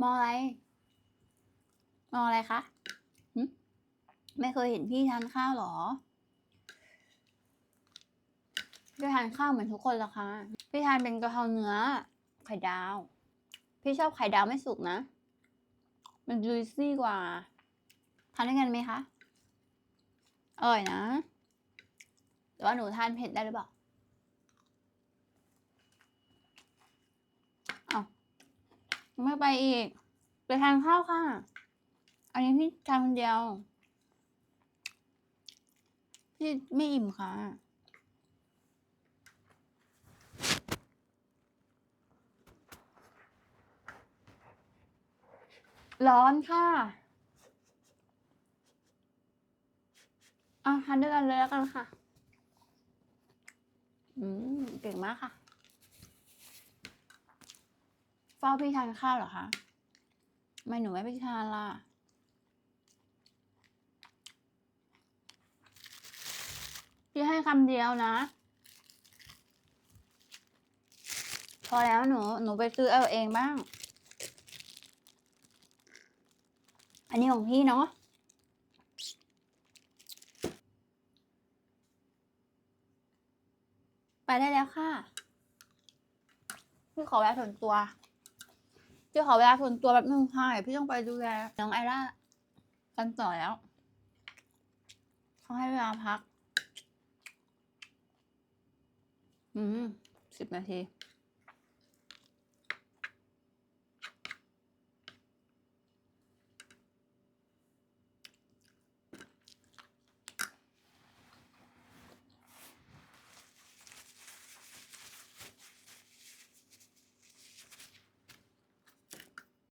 มองอะไร มองอะไรคะไม่เคยเห็นพี่ทานข้าวหรอพี่ทานข้าวเหมือนทุกคนเหรอคะ พี่ทานเป็นกะเพราเนื้อ ไข่ดาว พี่ชอบไข่ดาวไม่สุกนะ มันจุยซี่กว่า ทานด้วยกันไหมคะอร่อยนะ แต่ว่าหนูทานเผ็ดได้หรือเปล่ายัง ไม่ไปอีก ไปทานข้าวค่ะ อันนี้พี่ทานคนเดียว พี่ไม่อิ่มค่ะ ร้อนค่ะอะทานด้วยกันเลยแล้วกันค่ะ อืม เก่งมากค่ะเฝ้าพี่ทานข้าวเหรอคะไม่หนูไม่ไปทานล่ะพี่ให้คำเดียวนะ พอแล้วหนู หนูไปซื้อเอาเองบ้าง อันนี้ของพี่เนาะไปได้แล้วค่ะ พี่ขอเวลาส่วนตัว พี่ขอเวลาส่วนตัวแบบนึงค่ะเดี๋ยพี่ต้องไปดูแลน้องไอร่ากันต่อแล้วเขาให้เวลาพัก อืมสิบนาที